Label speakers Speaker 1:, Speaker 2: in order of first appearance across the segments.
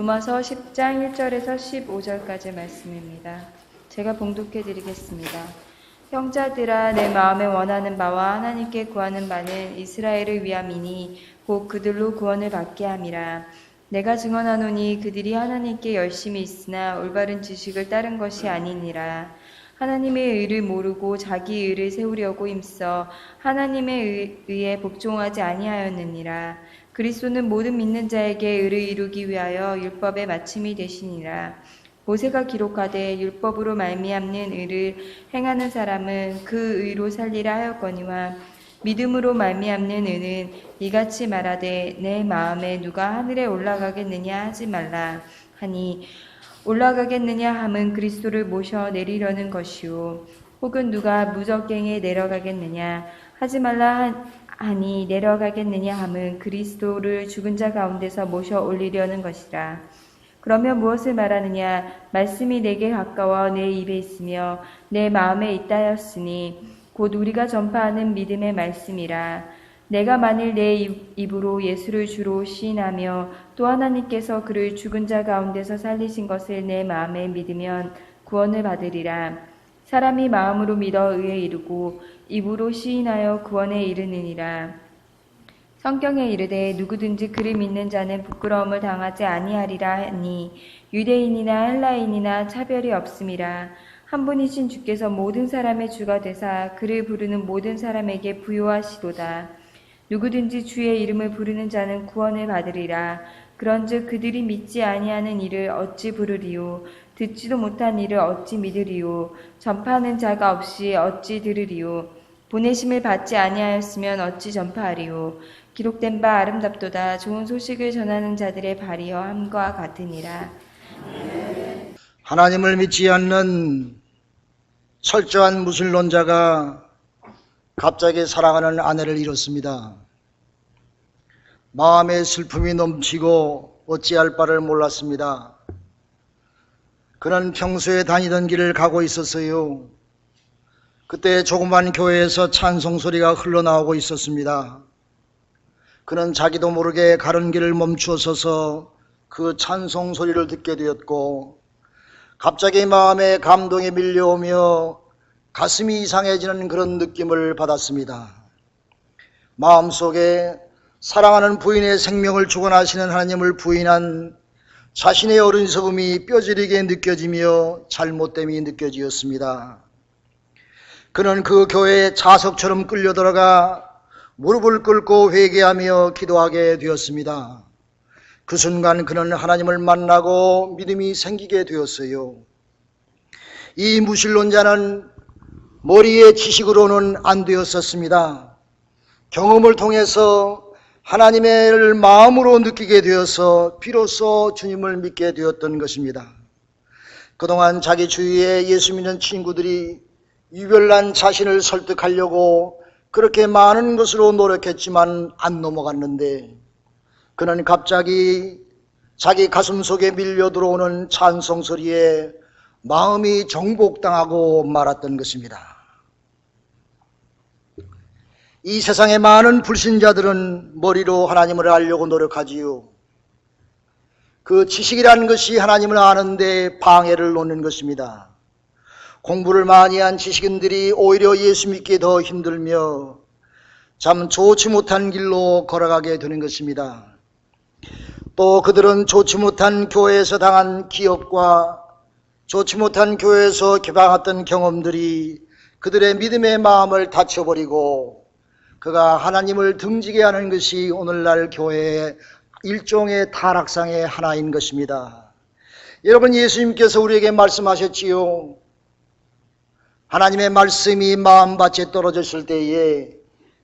Speaker 1: 로마서 10장 1절에서 15절까지 말씀입니다. 제가 봉독해 드리겠습니다. 형제들아 내 마음에 원하는 바와 하나님께 구하는 바는 이스라엘을 위함이니 곧 그들로 구원을 받게 함이라. 내가 증언하노니 그들이 하나님께 열심히 있으나 올바른 지식을 따른 것이 아니니라. 하나님의 의를 모르고 자기 의를 세우려고 힘써 하나님의 의- 의에 복종하지 아니하였느니라. 그리스도는 모든 믿는 자에게 의를 이루기 위하여 율법의 마침이 되시니라. 모세가 기록하되 율법으로 말미암는 의를 행하는 사람은 그 의로 살리라 하였거니와 믿음으로 말미암는 의는 이같이 말하되 내 마음에 누가 하늘에 올라가겠느냐 하지 말라 하니 올라가겠느냐 함은 그리스도를 모셔 내리려는 것이요 혹은 누가 무적갱에 내려가겠느냐 하지 말라 하니 내려가겠느냐 함은 그리스도를 죽은 자 가운데서 모셔 올리려는 것이라. 그러면 무엇을 말하느냐? 말씀이 내게 가까워 내 입에 있으며 내 마음에 있다였으니 곧 우리가 전파하는 믿음의 말씀이라. 내가 만일 내 입- 입으로 예수를 주로 시인하며 또 하나님께서 그를 죽은 자 가운데서 살리신 것을 내 마음에 믿으면 구원을 받으리라. 사람이 마음으로 믿어 의에 이르고 입으로 시인하여 구원에 이르느니라. 성경에 이르되 누구든지 그를 믿는 자는 부끄러움을 당하지 아니하리라 하니 유대인이나 헬라인이나 차별이 없음이라. 한 분이신 주께서 모든 사람의 주가 되사 그를 부르는 모든 사람에게 부요하시도다. 누구든지 주의 이름을 부르는 자는 구원을 받으리라. 그런즉 그들이 믿지 아니하는 일을 어찌 부르리요 듣지도 못한 일을 어찌 믿으리요? 전파하는 자가 없이 어찌 들으리요? 보내심을 받지 아니하였으면 어찌 전파하리요? 기록된 바 아름답도다. 좋은 소식을 전하는 자들의 발이여 함과 같으니라.
Speaker 2: 하나님을 믿지 않는 철저한 무신론자가 갑자기 사랑하는 아내를 잃었습니다. 마음의 슬픔이 넘치고 어찌할 바를 몰랐습니다. 그는 평소에 다니던 길을 가고 있었어요. 그때 조그만 교회에서 찬송 소리가 흘러나오고 있었습니다. 그는 자기도 모르게 가는 길을 멈추어 서서 그 찬송 소리를 듣게 되었고 갑자기 마음에 감동이 밀려오며 가슴이 이상해지는 그런 느낌을 받았습니다. 마음속에 사랑하는 부인의 생명을 주관하시는 하나님을 부인한 자신의 어른스러움이 뼈저리게 느껴지며 잘못됨이 느껴지었습니다. 그는 그 교회에 자석처럼 끌려 들어가 무릎을 꿇고 회개하며 기도하게 되었습니다. 그 순간 그는 하나님을 만나고 믿음이 생기게 되었어요. 이 무신론자는 머리의 지식으로는 안 되었었습니다. 경험을 통해서 하나님을 마음으로 느끼게 되어서 비로소 주님을 믿게 되었던 것입니다. 그동안 자기 주위에 예수 믿는 친구들이 유별난 자신을 설득하려고 그렇게 많은 것으로 노력했지만 안 넘어갔는데 그는 갑자기 자기 가슴 속에 밀려 들어오는 찬송 소리에 마음이 정복당하고 말았던 것입니다. 이 세상의 많은 불신자들은 머리로 하나님을 알려고 노력하지요. 그 지식이라는 것이 하나님을 아는데 방해를 놓는 것입니다. 공부를 많이 한 지식인들이 오히려 예수 믿기 더 힘들며 참 좋지 못한 길로 걸어가게 되는 것입니다. 또 그들은 좋지 못한 교회에서 당한 기억과 좋지 못한 교회에서 개방했던 경험들이 그들의 믿음의 마음을 닫혀버리고 그가 하나님을 등지게 하는 것이 오늘날 교회의 일종의 타락상의 하나인 것입니다. 여러분 예수님께서 우리에게 말씀하셨지요. 하나님의 말씀이 마음밭에 떨어졌을 때에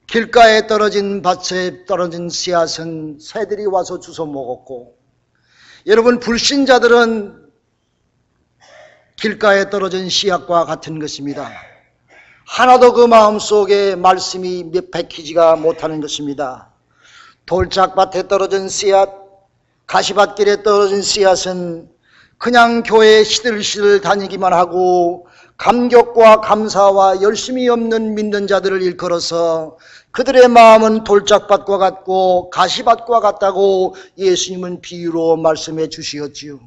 Speaker 2: 길가에 떨어진 밭에 떨어진 씨앗은 새들이 와서 주워 먹었고 여러분 불신자들은 길가에 떨어진 씨앗과 같은 것입니다. 하나도 그 마음속에 말씀이 몇 백히지가 못하는 것입니다. 돌짝밭에 떨어진 씨앗, 가시밭길에 떨어진 씨앗은 그냥 교회에 시들시들 다니기만 하고 감격과 감사와 열심이 없는 믿는 자들을 일컬어서 그들의 마음은 돌짝밭과 같고 가시밭과 같다고 예수님은 비유로 말씀해 주시었지요.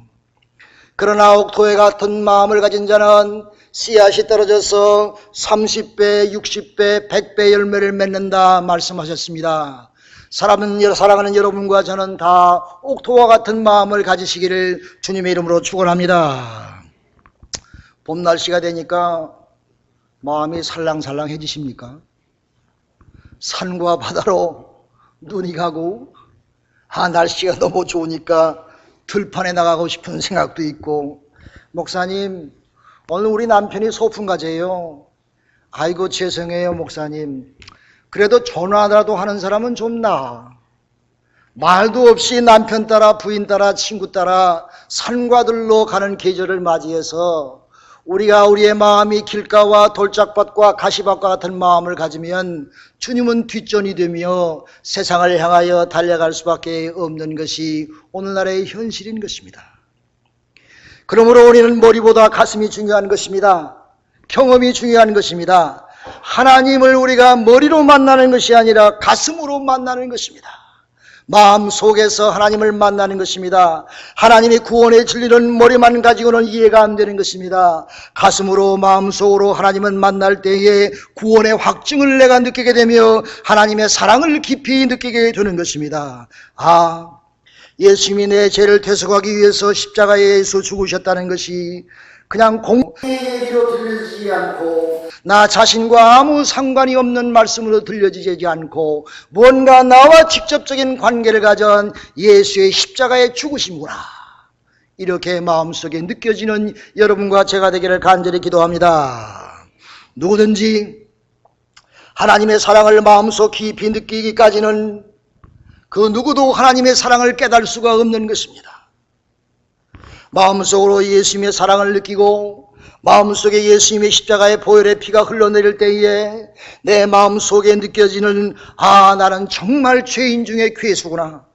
Speaker 2: 그러나 옥토에 같은 마음을 가진 자는 씨앗이 떨어져서 30배, 60배, 100배 열매를 맺는다 말씀하셨습니다. 사람은, 사랑하는 여러분과 저는 다 옥토와 같은 마음을 가지시기를 주님의 이름으로 축원합니다. 봄 날씨가 되니까 마음이 살랑살랑해지십니까? 산과 바다로 눈이 가고 아 날씨가 너무 좋으니까 들판에 나가고 싶은 생각도 있고 목사님 오늘 우리 남편이 소풍가재요. 아이고 죄송해요 목사님. 그래도 전화라도 하는 사람은 좀 나아 말도 없이 남편 따라 부인 따라 친구 따라 산과들로 가는 계절을 맞이해서 우리가 우리의 마음이 길가와 돌짝밭과 가시밭과 같은 마음을 가지면 주님은 뒷전이 되며 세상을 향하여 달려갈 수밖에 없는 것이 오늘날의 현실인 것입니다. 그러므로 우리는 머리보다 가슴이 중요한 것입니다. 경험이 중요한 것입니다. 하나님을 우리가 머리로 만나는 것이 아니라 가슴으로 만나는 것입니다. 마음 속에서 하나님을 만나는 것입니다. 하나님의 구원의 진리는 머리만 가지고는 이해가 안 되는 것입니다. 가슴으로 마음 속으로 하나님을 만날 때에 구원의 확증을 내가 느끼게 되며 하나님의 사랑을 깊이 느끼게 되는 것입니다. 아, 예수님이 내 죄를 대속하기 위해서 십자가에서 죽으셨다는 것이 그냥 공의 얘기로 들려지지 않고 나 자신과 아무 상관이 없는 말씀으로 들려지지 않고 뭔가 나와 직접적인 관계를 가진 예수의 십자가의 죽으심구나. 이렇게 마음속에 느껴지는 여러분과 제가 되기를 간절히 기도합니다. 누구든지 하나님의 사랑을 마음속 깊이 느끼기까지는 그 누구도 하나님의 사랑을 깨달을 수가 없는 것입니다. 마음속으로 예수님의 사랑을 느끼고 마음속에 예수님의 십자가의 보혈의 피가 흘러내릴 때에 내 마음속에 느껴지는 아 나는 정말 죄인 중에 괴수구나.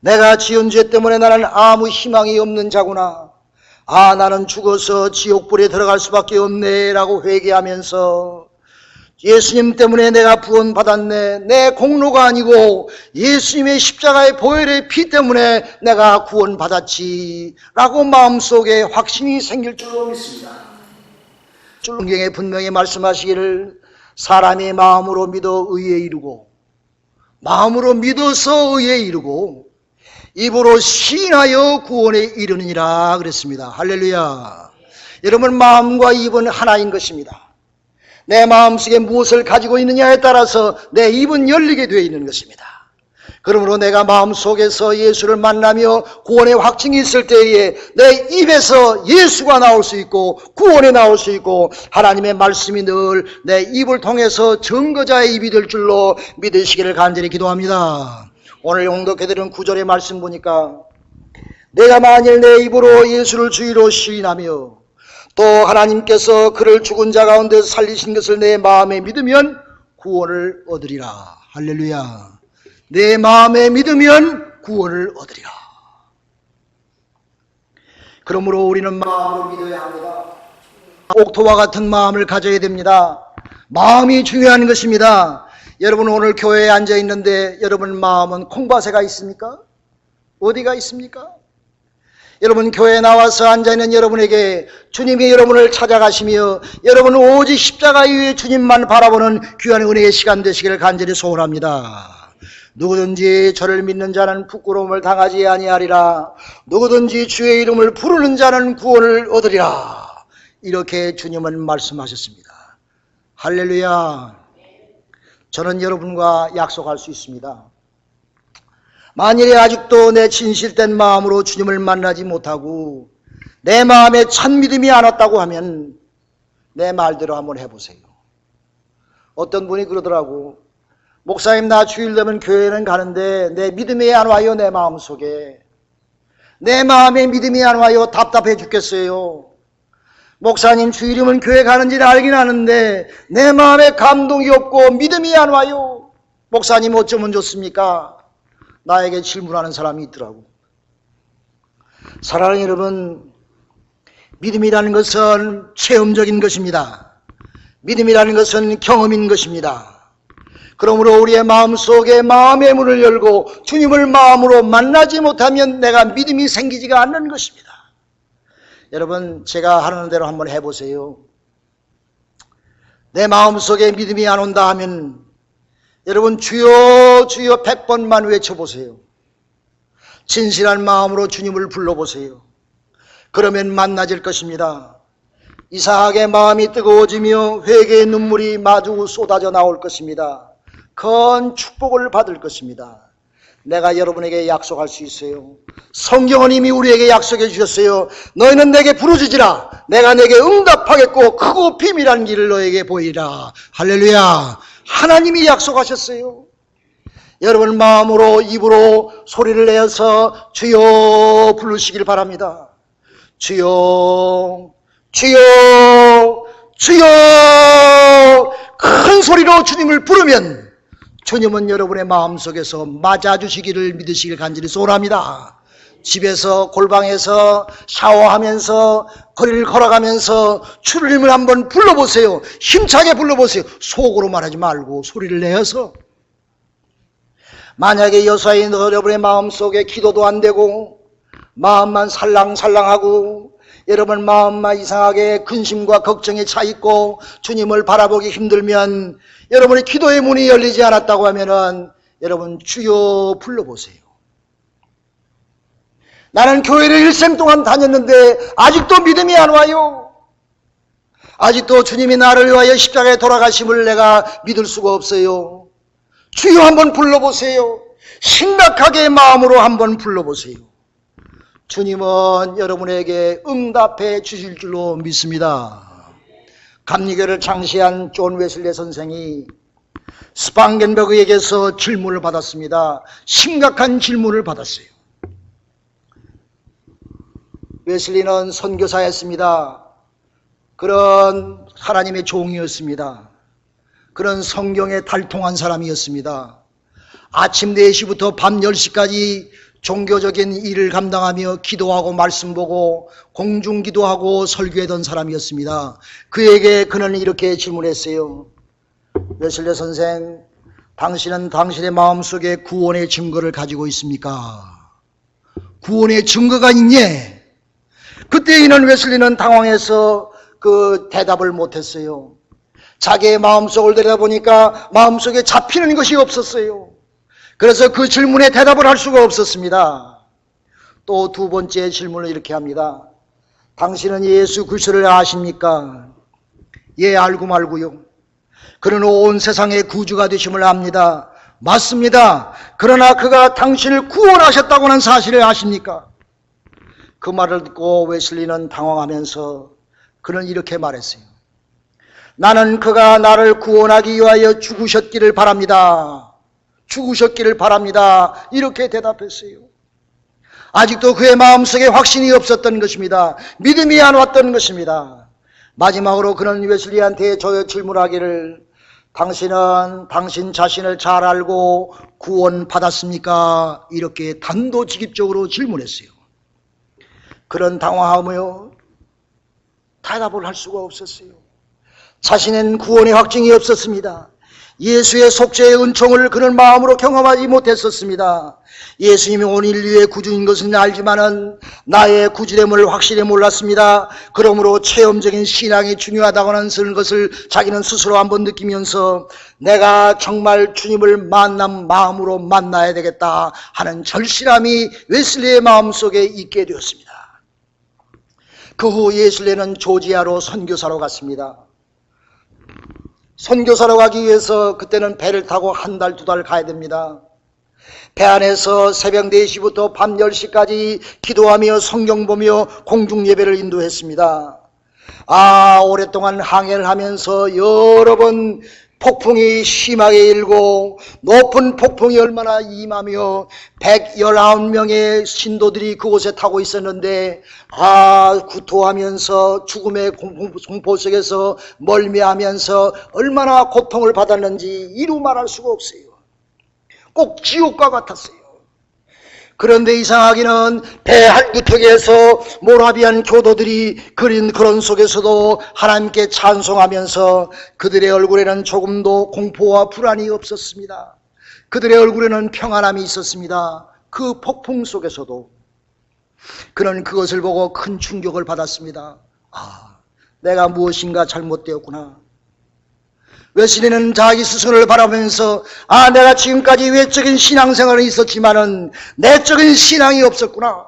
Speaker 2: 내가 지은 죄 때문에 나는 아무 희망이 없는 자구나. 아 나는 죽어서 지옥불에 들어갈 수밖에 없네라고 회개하면서 예수님 때문에 내가 구원받았네. 내 공로가 아니고 예수님의 십자가의 보혈의 피 때문에 내가 구원받았지. 라고 마음속에 확신이 생길 줄로 믿습니다. 성경에 분명히 말씀하시기를 사람이 마음으로 믿어 의에 이르고 마음으로 믿어서 의에 이르고 입으로 시인하여 구원에 이르느니라 그랬습니다. 할렐루야. 여러분 마음과 입은 하나인 것입니다. 내 마음속에 무엇을 가지고 있느냐에 따라서 내 입은 열리게 되어 있는 것입니다. 그러므로 내가 마음속에서 예수를 만나며 구원의 확증이 있을 때에 내 입에서 예수가 나올 수 있고 구원에 나올 수 있고 하나님의 말씀이 늘 내 입을 통해서 증거자의 입이 될 줄로 믿으시기를 간절히 기도합니다. 오늘 용독해드린 구절의 말씀 보니까 내가 만일 내 입으로 예수를 주의로 시인하며 또 하나님께서 그를 죽은 자 가운데 살리신 것을 내 마음에 믿으면 구원을 얻으리라. 할렐루야. 내 마음에 믿으면 구원을 얻으리라. 그러므로 우리는 마음으로 믿어야 합니다. 옥토와 같은 마음을 가져야 됩니다. 마음이 중요한 것입니다. 여러분 오늘 교회에 앉아 있는데 여러분 마음은 콩밭에가 있습니까? 어디가 있습니까? 여러분 교회에 나와서 앉아있는 여러분에게 주님이 여러분을 찾아가시며 여러분 오직 십자가 위에 주님만 바라보는 귀한 은혜의 시간 되시기를 간절히 소원합니다. 누구든지 저를 믿는 자는 부끄러움을 당하지 아니하리라. 누구든지 주의 이름을 부르는 자는 구원을 얻으리라. 이렇게 주님은 말씀하셨습니다. 할렐루야. 저는 여러분과 약속할 수 있습니다. 만일에 아직도 내 진실된 마음으로 주님을 만나지 못하고 내 마음에 참 믿음이 안 왔다고 하면 내 말대로 한번 해보세요. 어떤 분이 그러더라고. 목사님 나 주일 되면 교회는 가는데 내 믿음이 안 와요 내 마음 속에. 내 마음에 믿음이 안 와요 답답해 죽겠어요. 목사님 주일이면 교회 가는지는 알긴 아는데 내 마음에 감동이 없고 믿음이 안 와요. 목사님 어쩌면 좋습니까? 나에게 질문하는 사람이 있더라고. 사랑하는 여러분, 믿음이라는 것은 체험적인 것입니다. 믿음이라는 것은 경험인 것입니다. 그러므로 우리의 마음 속에 마음의 문을 열고 주님을 마음으로 만나지 못하면 내가 믿음이 생기지가 않는 것입니다. 여러분, 제가 하는 대로 한번 해보세요. 내 마음 속에 믿음이 안 온다 하면 여러분 주여 주여 백 번만 외쳐보세요. 진실한 마음으로 주님을 불러보세요. 그러면 만나질 것입니다. 이상하게 마음이 뜨거워지며 회개의 눈물이 마주 쏟아져 나올 것입니다. 큰 축복을 받을 것입니다. 내가 여러분에게 약속할 수 있어요. 성경은 이미 우리에게 약속해 주셨어요. 너희는 내게 부르짖으라. 내가 내게 응답하겠고 크고 비밀한 길을 너에게 보이라. 할렐루야. 하나님이 약속하셨어요. 여러분 마음으로 입으로 소리를 내어서 주여 부르시길 바랍니다. 주여, 주여, 주여! 큰 소리로 주님을 부르면 주님은 여러분의 마음속에서 맞아주시기를 믿으시길 간절히 소원합니다. 집에서 골방에서 샤워하면서 거리를 걸어가면서 주님을 한번 불러보세요. 힘차게 불러보세요. 속으로 말하지 말고 소리를 내어서 만약에 여사인 여러분의 마음속에 기도도 안 되고 마음만 살랑살랑하고 여러분 마음만 이상하게 근심과 걱정에 차 있고 주님을 바라보기 힘들면 여러분의 기도의 문이 열리지 않았다고 하면은 여러분 주여 불러보세요. 나는 교회를 일생 동안 다녔는데 아직도 믿음이 안 와요. 아직도 주님이 나를 위하여 십자가에 돌아가심을 내가 믿을 수가 없어요. 주여 한번 불러보세요. 심각하게 마음으로 한번 불러보세요. 주님은 여러분에게 응답해 주실 줄로 믿습니다. 감리교를 창시한 존 웨슬레 선생이 스팡겐버그에게서 질문을 받았습니다. 심각한 질문을 받았어요. 웨슬리는 선교사였습니다. 그런 하나님의 종이었습니다. 그런 성경에 달통한 사람이었습니다. 아침 4시부터 밤 10시까지 종교적인 일을 감당하며 기도하고 말씀 보고 공중 기도하고 설교하던 사람이었습니다. 그에게 그는 이렇게 질문했어요. 웨슬레 선생, 당신은 당신의 마음속에 구원의 증거를 가지고 있습니까? 구원의 증거가 있니? 그때 이는 웨슬리는 당황해서 그 대답을 못했어요. 자기의 마음속을 들여다보니까 마음속에 잡히는 것이 없었어요. 그래서 그 질문에 대답을 할 수가 없었습니다. 또 두 번째 질문을 이렇게 합니다. 당신은 예수 그리스도를 아십니까? 예, 알고 말고요. 그는 온 세상의 구주가 되심을 압니다. 맞습니다. 그러나 그가 당신을 구원하셨다고 하는 사실을 아십니까? 그 말을 듣고 웨슬리는 당황하면서 그는 이렇게 말했어요. 나는 그가 나를 구원하기 위하여 죽으셨기를 바랍니다. 죽으셨기를 바랍니다. 이렇게 대답했어요. 아직도 그의 마음속에 확신이 없었던 것입니다. 믿음이 안 왔던 것입니다. 마지막으로 그는 웨슬리한테 저 질문하기를 당신은 당신 자신을 잘 알고 구원 받았습니까? 이렇게 단도직입적으로 질문했어요. 그런 당황하며 대답을 할 수가 없었어요. 자신은 구원의 확증이 없었습니다. 예수의 속죄의 은총을 그런 마음으로 경험하지 못했었습니다. 예수님이 온 인류의 구주인 것은 알지만은 나의 구주됨을 확실히 몰랐습니다. 그러므로 체험적인 신앙이 중요하다고는 쓰는 것을 자기는 스스로 한번 느끼면서 내가 정말 주님을 만난 마음으로 만나야 되겠다 하는 절실함이 웨슬리의 마음속에 있게 되었습니다. 그 후 예슬레는 조지아로 선교사로 갔습니다. 선교사로 가기 위해서 그때는 배를 타고 한 달, 두 달 가야 됩니다. 배 안에서 새벽 4시부터 밤 10시까지 기도하며 성경 보며 공중 예배를 인도했습니다. 아, 오랫동안 항해를 하면서 여러 번 폭풍이 심하게 일고 높은 폭풍이 얼마나 임하며 119명의 신도들이 그곳에 타고 있었는데 아 구토하면서 죽음의 공포 속에서 멀미하면서 얼마나 고통을 받았는지 이루 말할 수가 없어요. 꼭 지옥과 같았어요. 그런데 이상하기는 배 할구턱에서 모라비안 교도들이 그린 그런 속에서도 하나님께 찬송하면서 그들의 얼굴에는 조금도 공포와 불안이 없었습니다. 그들의 얼굴에는 평안함이 있었습니다. 그 폭풍 속에서도 그는 그것을 보고 큰 충격을 받았습니다. 아, 내가 무엇인가 잘못되었구나. 웨슬리는 자기 스스로를 바라보면서 아 내가 지금까지 외적인 신앙생활은 있었지만은 내적인 신앙이 없었구나.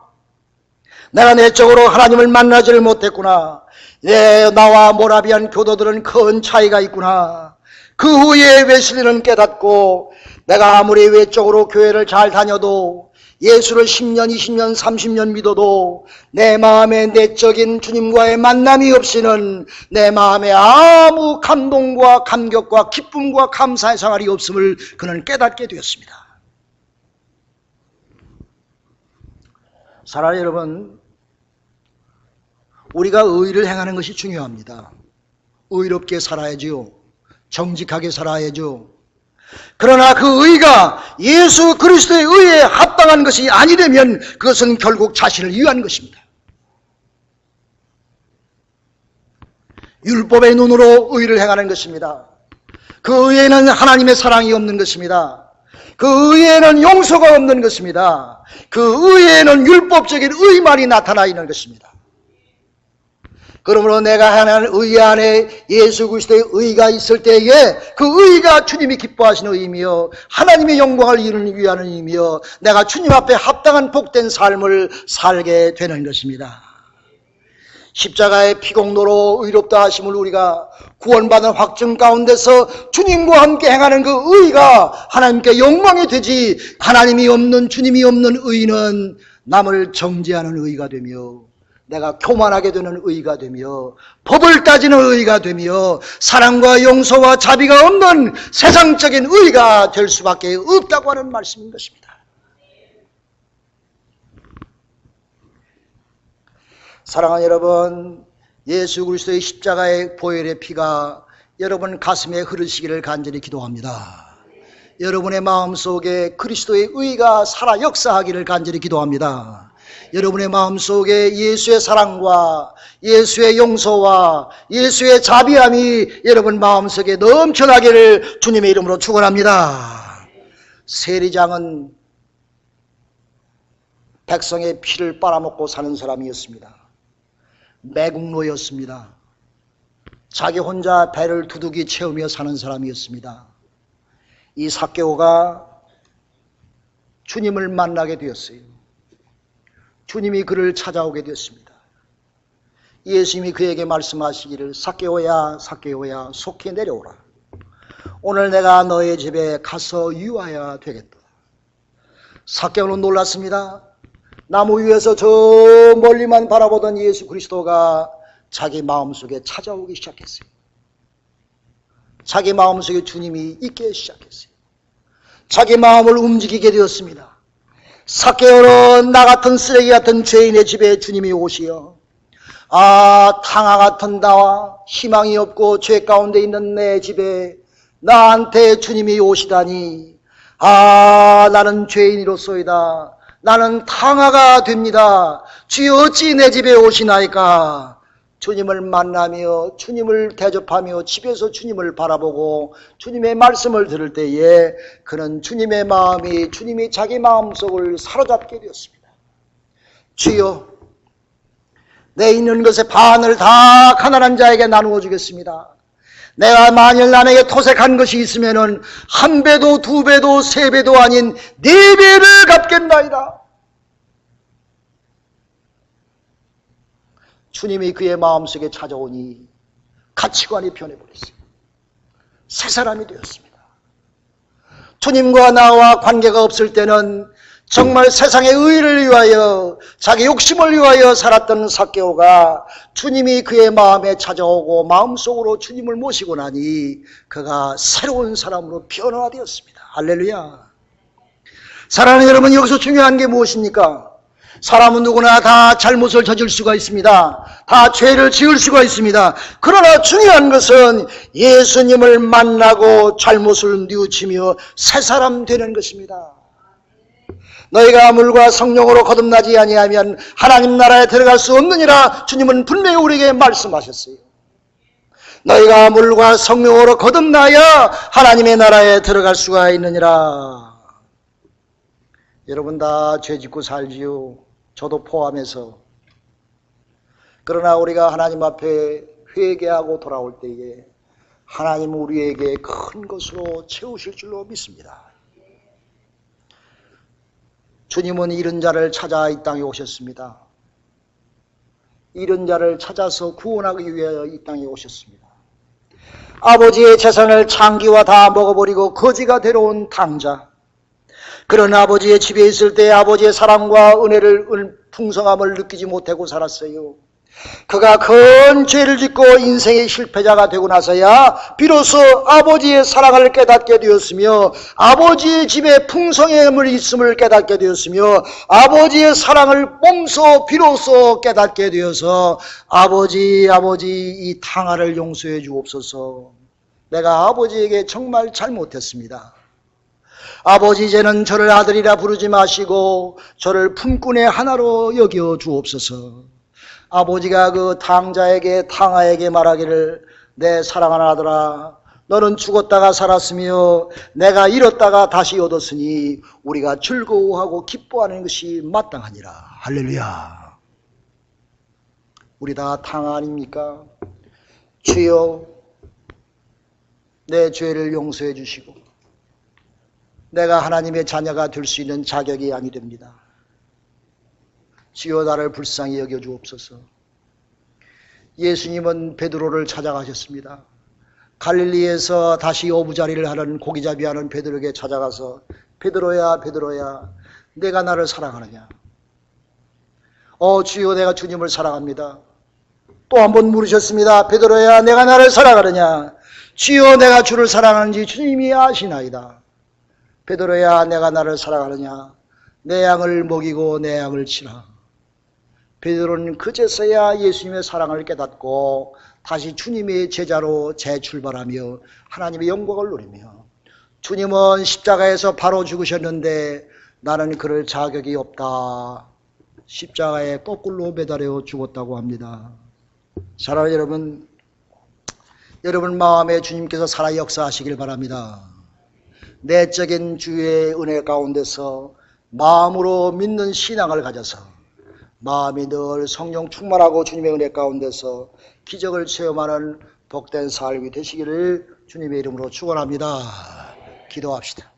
Speaker 2: 내가 내적으로 하나님을 만나지를 못했구나. 내 나와 모라비안 교도들은 큰 차이가 있구나. 그 후에 웨슬리는 깨닫고 내가 아무리 외적으로 교회를 잘 다녀도 예수를 10년, 20년, 30년 믿어도 내 마음에 내적인 주님과의 만남이 없이는 내 마음에 아무 감동과 감격과 기쁨과 감사의 생활이 없음을 그는 깨닫게 되었습니다. 사랑하는 여러분, 우리가 의를 행하는 것이 중요합니다. 의롭게 살아야지요. 정직하게 살아야죠. 그러나 그 의가 예수 그리스도의 의에 합당한 것이 아니되면 그것은 결국 자신을 위한 것입니다. 율법의 눈으로 의를 행하는 것입니다. 그 의에는 하나님의 사랑이 없는 것입니다. 그 의에는 용서가 없는 것입니다. 그 의에는 율법적인 의만이 나타나 있는 것입니다. 그러므로 내가 하나님 의 안에 예수 그리스도의 의가 있을 때에 그 의가 주님이 기뻐하시는 의이며 하나님의 영광을 이루는 위하는 의이며 내가 주님 앞에 합당한 복된 삶을 살게 되는 것입니다. 십자가의 피공로로 의롭다 하심을 우리가 구원받은 확증 가운데서 주님과 함께 행하는 그 의가 하나님께 영광이 되지 하나님이 없는 주님이 없는 의는 남을 정죄하는 의가 되며 내가 교만하게 되는 의가 되며 법을 따지는 의가 되며 사랑과 용서와 자비가 없는 세상적인 의가 될 수밖에 없다고 하는 말씀인 것입니다. 사랑하는 여러분, 예수 그리스도의 십자가의 보혈의 피가 여러분 가슴에 흐르시기를 간절히 기도합니다. 여러분의 마음 속에 그리스도의 의가 살아 역사하기를 간절히 기도합니다. 여러분의 마음속에 예수의 사랑과 예수의 용서와 예수의 자비함이 여러분 마음속에 넘쳐나기를 주님의 이름으로 축원합니다. 세리장은 백성의 피를 빨아먹고 사는 사람이었습니다. 매국노였습니다. 자기 혼자 배를 두둑이 채우며 사는 사람이었습니다. 이 사개오가 주님을 만나게 되었어요. 주님이 그를 찾아오게 되었습니다. 예수님이 그에게 말씀하시기를 사개오야 사개오야 속히 내려오라. 오늘 내가 너의 집에 가서 유하여야 되겠다. 사개오는 놀랐습니다. 나무 위에서 저 멀리만 바라보던 예수 그리스도가 자기 마음속에 찾아오기 시작했어요. 자기 마음속에 주님이 있기 시작했어요. 자기 마음을 움직이게 되었습니다. 사케오는 나 같은 쓰레기 같은 죄인의 집에 주님이 오시어. 아 탕아 같은 나와 희망이 없고 죄 가운데 있는 내 집에 나한테 주님이 오시다니. 아 나는 죄인이로소이다. 나는 탕아가 됩니다. 주여 어찌 내 집에 오시나이까 주님을 만나며 주님을 대접하며 집에서 주님을 바라보고 주님의 말씀을 들을 때에 그는 주님의 마음이 주님이 자기 마음속을 사로잡게 되었습니다. 주여 내 있는 것의 반을 다 가난한 자에게 나누어 주겠습니다. 내가 만일 남에게 토색한 것이 있으면은 한 배도 두 배도 세 배도 아닌 네 배를 갚겠나이다. 주님이 그의 마음속에 찾아오니 가치관이 변해버렸어요. 새 사람이 되었습니다. 주님과 나와 관계가 없을 때는 정말 세상의 의를 위하여 자기 욕심을 위하여 살았던 사케오가 주님이 그의 마음에 찾아오고 마음속으로 주님을 모시고 나니 그가 새로운 사람으로 변화되었습니다. 할렐루야. 사랑하는 여러분 여기서 중요한 게 무엇입니까? 사람은 누구나 다 잘못을 저질 수가 있습니다. 다 죄를 지을 수가 있습니다. 그러나 중요한 것은 예수님을 만나고 잘못을 뉘우치며 새 사람 되는 것입니다. 너희가 물과 성령으로 거듭나지 아니하면 하나님 나라에 들어갈 수 없느니라 주님은 분명히 우리에게 말씀하셨어요. 너희가 물과 성령으로 거듭나야 하나님의 나라에 들어갈 수가 있느니라. 여러분 다 죄 짓고 살지요. 저도 포함해서. 그러나 우리가 하나님 앞에 회개하고 돌아올 때에 하나님은 우리에게 큰 것으로 채우실 줄로 믿습니다. 주님은 이런 자를 찾아 이 땅에 오셨습니다. 이런 자를 찾아서 구원하기 위하여 이 땅에 오셨습니다. 아버지의 재산을 창기와 다 먹어버리고 거지가 데려온 당자. 그런 아버지의 집에 있을 때 아버지의 사랑과 은혜를 은- 풍성함을 느끼지 못하고 살았어요. 그가 큰 죄를 짓고 인생의 실패자가 되고 나서야 비로소 아버지의 사랑을 깨닫게 되었으며 아버지의 집에 풍성함을 있음을 깨닫게 되었으며 아버지의 사랑을 몸소 비로소 깨닫게 되어서 아버지 아버지 이 탕화를 용서해 주옵소서 내가 아버지에게 정말 잘못했습니다. 아버지 이제는 저를 아들이라 부르지 마시고 저를 품꾼의 하나로 여겨 주옵소서. 아버지가 그 탕자에게 탕아에게 말하기를 내 사랑하는 아들아 너는 죽었다가 살았으며 내가 잃었다가 다시 얻었으니 우리가 즐거워하고 기뻐하는 것이 마땅하니라. 할렐루야. 우리 다 탕아 아닙니까? 주여 내 죄를 용서해 주시고 내가 하나님의 자녀가 될 수 있는 자격이 아니 됩니다. 주여 나를 불쌍히 여겨 주옵소서. 예수님은 베드로를 찾아가셨습니다. 갈릴리에서 다시 어부자리를 하는 고기잡이하는 베드로에게 찾아가서 베드로야 베드로야 내가 나를 사랑하느냐? 어 주여 내가 주님을 사랑합니다. 또 한 번 물으셨습니다. 베드로야 내가 나를 사랑하느냐? 주여 내가 주를 사랑하는지 주님이 아시나이다. 베드로야 내가 나를 사랑하느냐? 내 양을 먹이고 내 양을 치라. 베드로는 그제서야 예수님의 사랑을 깨닫고 다시 주님의 제자로 재출발하며 하나님의 영광을 누리며 주님은 십자가에서 바로 죽으셨는데 나는 그럴 자격이 없다. 십자가에 거꾸로 매달려 죽었다고 합니다. 사랑하는 여러분, 여러분 마음에 주님께서 살아 역사하시길 바랍니다. 내적인 주의 은혜 가운데서 마음으로 믿는 신앙을 가져서 마음이 늘 성령 충만하고 주님의 은혜 가운데서 기적을 체험하는 복된 삶이 되시기를 주님의 이름으로 축원합니다. 기도합시다.